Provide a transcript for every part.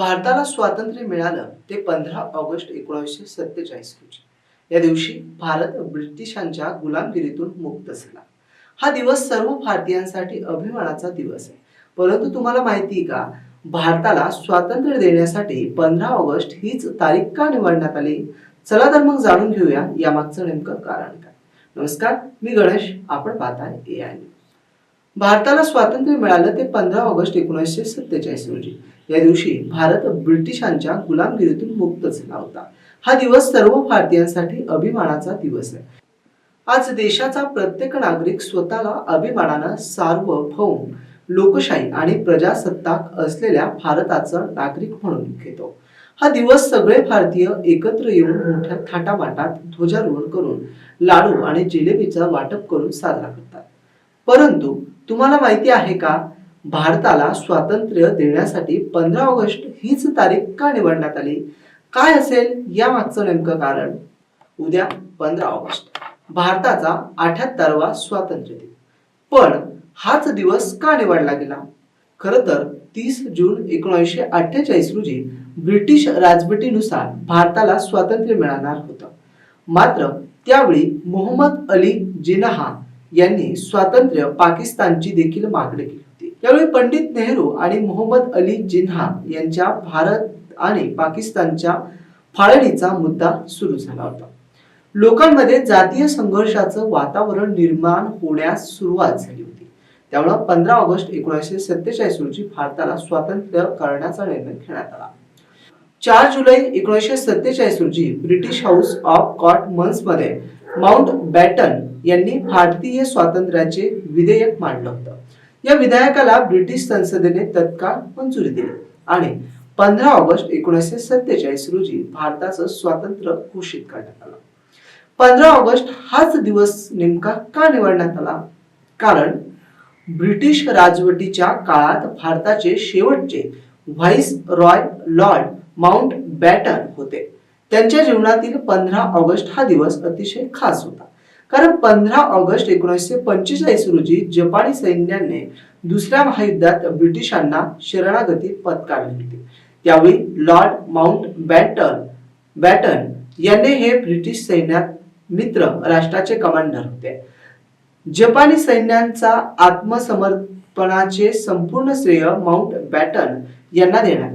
भारताला स्वातंत्र्य मिळालं ते पंधरा ऑगस्ट एकोणीसशे सत्तेचाळीस रोजी. या दिवशी भारत ब्रिटिशांच्या गुलामगिरीतून मुक्त झाला. हा दिवस सर्व भारतीयांसाठी अभिमानाचा दिवस आहे. परंतु तुम्हाला माहिती आहे का? भारताला स्वातंत्र्य देण्यासाठी पंधरा ऑगस्ट हीच तारीख का निवडण्यात आली? चला तर मग जाणून घेऊया यामागचं नेमकं कारण काय. नमस्कार मी गणेश आपण पाहताय ए आय भारताला स्वातंत्र्य मिळालं ते पंधरा ऑगस्ट एकोणीसशे सत्तेचाळीस रोजी. या दिवशी भारत ब्रिटिशांच्या गुलामगिरीतून मुक्त झाला होता. हा दिवस सर्व भारतीयांसाठी अभिमानाचा दिवस आहे. आज देशाचा प्रत्येक नागरिक स्वतःला अभिमानानं सार्वभौम लोकशाही आणि प्रजासत्ताक असलेल्या भारताचा नागरिक म्हणून घेतो. हा दिवस सगळे भारतीय एकत्र येऊन मोठ्या थाटामाटात ध्वजारोहण करून लाडू आणि जिलेबीचं वाटप करून साजरा करतात. परंतु तुम्हाला माहिती आहे का? भारताला स्वातंत्र्य देण्यासाठी पंधरा ऑगस्ट हीच तारीख का निवडण्यात आली? काय असेल या मागचं नेमकं कारण? उद्या पंधरा ऑगस्ट. भारताचा अठ्याहत्तरवा स्वातंत्र्य दिन. पण हाच दिवस का निवडला गेला? खर तर तीस जून एकोणीसशे अठ्ठेचाळीस रोजी ब्रिटिश राजवटीनुसार भारताला स्वातंत्र्य मिळणार होतं. मात्र त्यावेळी मोहम्मद अली जिनाहा यांनी स्वातंत्र्य पाकिस्तानची देखील मागणी केली होती. यावेळी पंडित नेहरू आणि मोहम्मद अली जिन्हा यांच्या भारत आणि पाकिस्तानच्या फाळणीचा मुद्दा सुरू झाला होता. लोकांमध्ये जातीय संघर्षाचं वातावरण निर्माण होण्यास सुरुवात झाली होती. त्यामुळे पंधरा ऑगस्ट एकोणीसशे सत्तेचाळीस रोजी भारताला स्वातंत्र्य करण्याचा निर्णय घेण्यात आला. चार जुलै एकोणीसशे सत्तेचाळीस रोजी ब्रिटिश हाऊस ऑफ कॉटमन्समध्ये माउंट बॅटन यांनी भारतीय स्वातंत्र्याचे विधेयक मांडलं होतं. या विधेयकाला ब्रिटिश संसदेने तत्काळ मंजुरी दिली आणि पंधरा ऑगस्ट एकोणीसशे सत्तेचाळीस रोजी भारताचं स्वातंत्र्य घोषित करण्यात आलं. पंधरा ऑगस्ट हाच दिवस नेमका का निवडण्यात आला? कारण ब्रिटिश राजवटीच्या काळात भारताचे शेवटचे viceroy Lord Mountbatten होते. त्यांच्या जीवनातील पंधरा ऑगस्ट हा दिवस अतिशय खास होता. कारण पंधरा ऑगस्ट एकोणीसशे पंचेचाळीस रोजी जपानी सैन्याने दुसऱ्या महायुद्धात ब्रिटिशांना शरणागती पत्कारली होती. त्यावेळी लॉर्ड माउंट बॅटन बॅटन यांनी हे ब्रिटिश सैन्यात मित्र राष्ट्राचे कमांडर होते. जपानी सैन्यांचा आत्मसमर्पणाचे संपूर्ण श्रेय माउंट बॅटन यांना देण्यात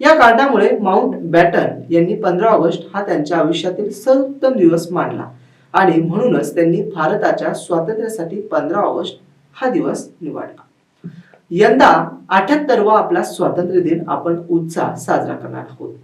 या कारणामुळे माउंट बॅटन यांनी पंधरा ऑगस्ट हा त्यांच्या आयुष्यातील सर्वोत्तम दिवस मानला. आणि म्हणूनच त्यांनी भारताच्या स्वातंत्र्यासाठी पंधरा ऑगस्ट हा दिवस निवडला. यंदा अठ्याहत्तरवा आपला स्वातंत्र्य दिन आपण उत्साह साजरा करणार आहोत.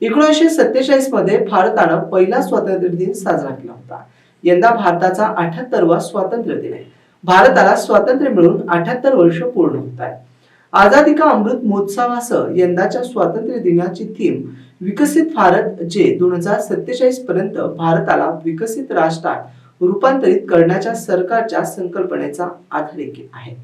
एकोणीसशे सत्तेचाळीसमध्ये भारतानं पहिला स्वातंत्र्य दिन साजरा केला होता. यंदा भारताचा अठ्याहत्तरवा स्वातंत्र्य दिन आहे. भारताला स्वातंत्र्य मिळून अठ्याहत्तर वर्ष पूर्ण होत आहे आझादी का अमृत महोत्सवासह यंदाच्या स्वातंत्र्य दिनाची थीम विकसित भारत जे दोन हजार सत्तेचाळीस पर्यंत भारताला विकसित राष्ट्रात रूपांतरित करण्याच्या सरकारच्या संकल्पनेचा आधार आहे.